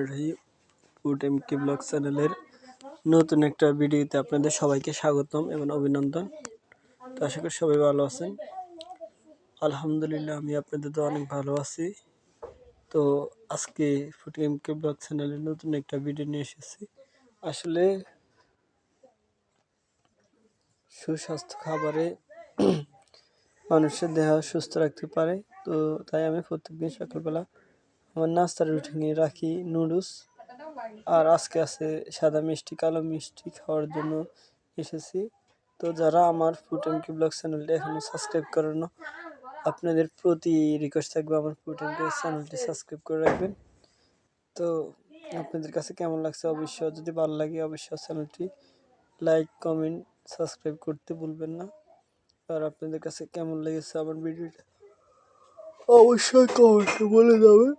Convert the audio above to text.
Rahim. Food M K vlog চ্যানেলের নতুন একটা ভিডিওতে আপনাদের সবাইকে স্বাগতম এবং অভিনন্দন। তো আশা করি সবাই ভালো আছেন। আলহামদুলিল্লাহ, আমি আপনাদের তো অনেক ভালো আছি। তো আজকে ফুড এম কে ব্লগ চ্যানেলের নতুন একটা ভিডিও নিয়ে এসেছি। আসলে সুস্বাস্থ্য খাবারে মানুষের দেহ সুস্থ রাখতে পারে। তো তাই আমি প্রত্যেকদিন সকালবেলা আমার নাস্তার রুটিনে রাখি নুডলস আর আজকে আছে সাদা মিষ্টি, কালো মিষ্টি খাওয়ার জন্য এসেছি। তো যারা আমার ফুড কি ব্লগ চ্যানেলটি এখনও সাবস্ক্রাইব করানো আপনাদের প্রতি রিকোয়েস্ট থাকবে আমার ফুড এম চ্যানেলটি সাবস্ক্রাইব করে রাখবেন। তো আপনাদের কাছে কেমন লাগছে অবশ্যই, যদি ভালো লাগে অবশ্যই চ্যানেলটি লাইক কমেন্ট সাবস্ক্রাইব করতে ভুলবেন না। আর আপনাদের কাছে কেমন লেগেছে আমার ভিডিওটা অবশ্যই কমেন্টে বলে যাবেন